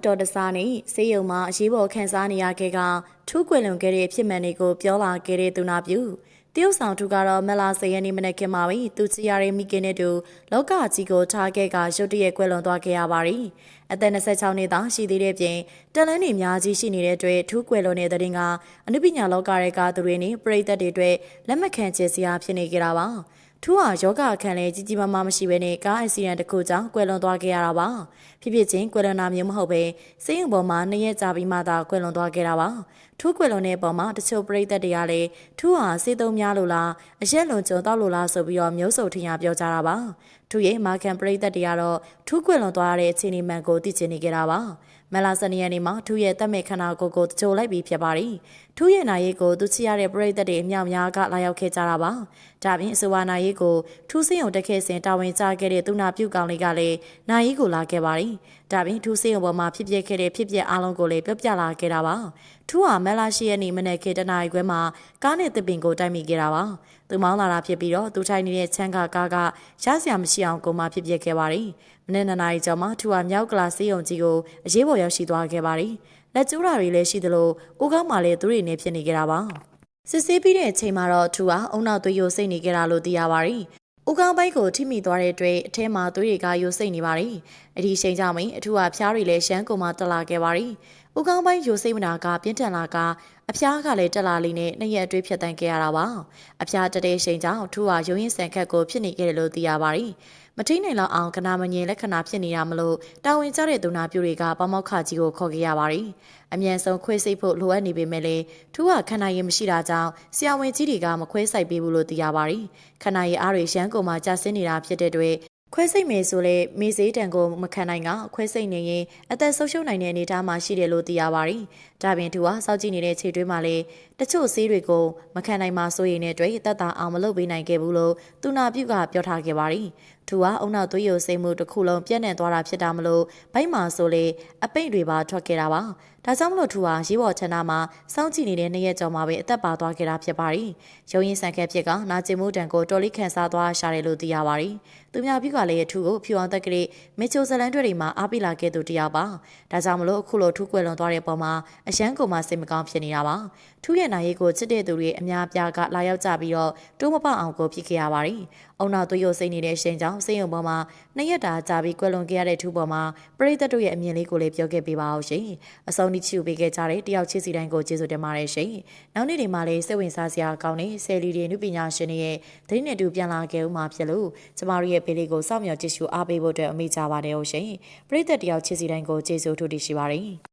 အတော်တစားနဲ့ဆေးရုံမှာအရေးပေါ်ခံစားနေရခဲ့ကထူးကွယ်လွန်ခဲ့တဲ့အဖြစ်မှန်တွေကိုပြောလာခဲ့တဲ့သူနာပြုတရုတ်ဆောင်သူကတော့မလာစရနေမနေ့ကမှပဲသူချီရတဲ့မိခင်နဲ့တူလောကကြီးကိုထားခဲ့ကရုတ်တရက်ကွယ်လွန်သွားခဲ့ရပါတယ်။အသက်26နှစ်သားရှိသေးတဲ့ပြင်တလန်းနေအများကြီးရှိနေတဲ့အတွက်ထူးကွယ်လွန်တဲ့တဲ့တင်ကအနုပညာလောကရဲ့ကသူတွေနဲ့ပြည်သက်တွေအတွက်လက်မခံချေစရာဖြစ်နေကြတာပါ။ ထူးဟာယောဂအခန်းလဲကြီးကြီးမားမားမရှိဘဲနဲ့ကားအက်ဆီဒန့်တစ်ခုကြောင့်ကွယ်လွန်သွားခဲ့ရတာပါဖြစ်ဖြစ်ချင်းကွယ်လွန်တာမျိုးမဟုတ်ပဲစိတ်ယုံပေါ်မှာနှစ်ရက်ကြာပြီးမှသာကွယ်လွန်သွားခဲ့တာပါထူးကွယ်လွန်တဲ့ပုံမှာတချို့ပရိသတ်တွေကလည်းထူးဟာစေသုံးများလို့လားအရက်လွန်ကြုံတောက်လို့လားဆိုပြီးတော့မျိုးစုံထင်ရပြောကြတာပါထူးရဲ့မာကန်ပရိသတ်တွေကတော့ထူးကွယ်လွန်သွားတဲ့အခြေအနေမှန်ကိုသိချင်နေကြတာပါ မလာစနေရနေ့မှာထူးရဲ့တက်မဲ့ခန္ဓာကိုယ်ကိုတချို့လိုက်ပြီးဖြစ်ပါတယ်။ထူးရဲ့နာရီကိုသူချရတဲ့ပရိသတ်တွေအမြောက်များကလာရောက်ခဲ့ကြတာပါ။ဒါပြင်အဆိုပါနာရီကိုထူးစင်းုံတက်ခဲ့စဉ်တာဝန်ကျခဲ့တဲ့သူနာပြုကောင်လေးကလည်းနာရီကိုလာခဲ့ပါတယ်။ဒါပြင်ထူးစင်းုံပေါ်မှာဖြစ်ပျက်ခဲ့တဲ့ဖြစ်ပျက်အလုံးကိုလည်းပြောပြလာခဲ့တာပါ။ ထူးဟာမလာရှိရဲ့နေ့မနေ့ခေတနာရီခွဲမှာကားနဲ့တပင်ကိုတိုက်မိခဲ့တာပါ။သူမောင်းလာတာဖြစ်ပြီးတော့သူထိုင်နေတဲ့ချမ်းကကားကရစရာမရှိအောင်ကိုမှဖြစ်ပျက်ခဲ့ပါတယ်။မနေ့နှစ်နာရီကျော်မှာထူဟာမြောက်ကလာစေးုံကြီးကိုအရေးပေါ်ရောက်ရှိသွားခဲ့ပါတယ်။လက်ကျိုးဓာတွေလည်းရှိသလိုဦးကောင်းမှလည်းသူတွေနဲ့ဖြစ်နေကြတာပါ။စစ်ဆေးပြီးတဲ့အချိန်မှာတော့ထူဟာအုံနောက်သွေးယိုစိတ်နေကြတာလို့သိရပါတယ်။ ဦးကောင်းပိုက်ကိုထိမိသွားတဲ့အတွက်အထဲမှာသွေးတွေကယိုစိတ်နေပါတယ်။အဒီချိန်ကြောင့်မင်းအထူဟာဖျားတွေလည်းရှမ်းကုန်မှတက်လာခဲ့ပါတယ်။ဦးကောင်းပိုင်းယိုစိတ်မနာကပြင်းထန်လာကအဖျားကလည်းတက်လာလိမ့်နဲ့နှစ်ရက်အတွင်းဖြတ်တန်းခဲ့ရတာပါ။အဖျားတက်တဲ့ချိန်ကြောင့်ထူဟာရုံရင်ဆန်ခတ်ကိုဖြစ်နေခဲ့တယ်လို့သိရပါတယ်။ မထိနိုင်လောက်အောင်ကနာမငြိမ်လက္ခဏာဖြစ်နေတာမလို့တာဝန်ကျတဲ့သူနာပြုတွေကပမောက်ခကြီးကိုခေါ်ခဲ့ရပါတယ်။အမြန်ဆုံးခွေးစိတ်ဖို့လိုအပ်နေပေမဲ့လည်းထူးကခန္ဓာရည်မရှိတာကြောင့်ဆရာဝန်ကြီးတွေကမခွဲဆိုင်ပေးဘူးလို့သိရပါတယ်။ခန္ဓာရည်အားတွေရန်ကုန်မှာကျဆင်းနေတာဖြစ်တဲ့အတွက်ခွဲစိတ်မယ်ဆိုလေမေးစေးတံကိုမခံနိုင်ကခွဲစိတ်နေရင်အသက်ဆုံးရှုံးနိုင်တဲ့အနေအထားမှာရှိတယ်လို့သိရပါတယ်။ဒါပြင်သူဟာစောက်ကြည့်နေတဲ့ခြေတွင်းမှာလေတချို့ဆေးတွေကိုမခံနိုင်မှစိုးရိမ်တဲ့အတွက်တက်တာအောင်မလုပ်ပေးနိုင်ခဲ့ဘူးလို့သူနာပြုကပြောထားခဲ့ပါတယ်။ သူဟာအုံနောက်သွေးယိုစိတ်မှုတစ်ခုလုံးပြည့်နေသွားတာဖြစ်တာမလို့ဘိုက်မှာဆိုလေအပိတ်တွေပါထွက်ခဲ့တာပါ။ဒါကြောင့်မလို့သူဟာရေးပေါ်ချန်နာမှာစောင့်ကြည့်နေတဲ့နှစ်ရက်ကျော်မှာပဲအသက်ပါသွားခဲ့တာဖြစ်ပါတယ်။ရုံရင်ဆန်ခက်ဖြစ်ကနာကျင်မှုတံကိုတော်လိခံစားသွားရှာတယ်လို့သိရပါတယ်။သူများပြုကလည်းထူကိုဖြူအောင်တက်ကလေးမေချိုဇလန်တွေမှာအားပေးလာခဲ့သူတယောက်ပါ။ဒါကြောင့်မလို့အခုလိုထူးကွယ်လွန်သွားတဲ့ပုံမှာအရန်ကုန်မှာစိတ်မကောင်းဖြစ်နေတာပါ။ထူးရဲ့နာရီကိုချစ်တဲ့သူတွေအများပြားကလာရောက်ကြပြီးတော့တိုးမပေါအောင်ကိုဖြစ်ခဲ့ရပါတယ်။အုံနောက်သွေးရုပ်စိတ်နေတဲ့ရှင်ကြောင့်စိတ်ယုံပေါ်မှာနှစ်ရက်တာကြာပြီးကွယ်လွန်ခဲ့ရတဲ့ထူးပေါ်မှာပရိသတ်တို့ရဲ့အမြင်လေးကိုလည်းပြောခဲ့ပေးပါအောင်ရှင်။အဆုံးထိချူပေးခဲ့ကြတဲ့တယောက်ချစ်စီတိုင်းကိုကျေးဇူးတင်ပါတယ်ရှင်။နောက်နေ့တွေမှာလည်းစိတ်ဝင်စားစရာကောင်းတဲ့ဆယ်လီတွေနုပညာရှင်တွေရဲ့သတင်းနဲ့တူပြန်လာခဲ့ဦးမှာဖြစ်လို့ကျမတို့ရဲ့ပေးလေးကိုစောင့်မျှော်ကြည့်ရှုအားပေးဖို့အတွက်အမိချပါတယ်ဟုတ်ရှင်။ပရိသတ်တယောက်ချစ်စီတိုင်းကိုကျေးဇူးထူးတင်ရှိပါတယ်။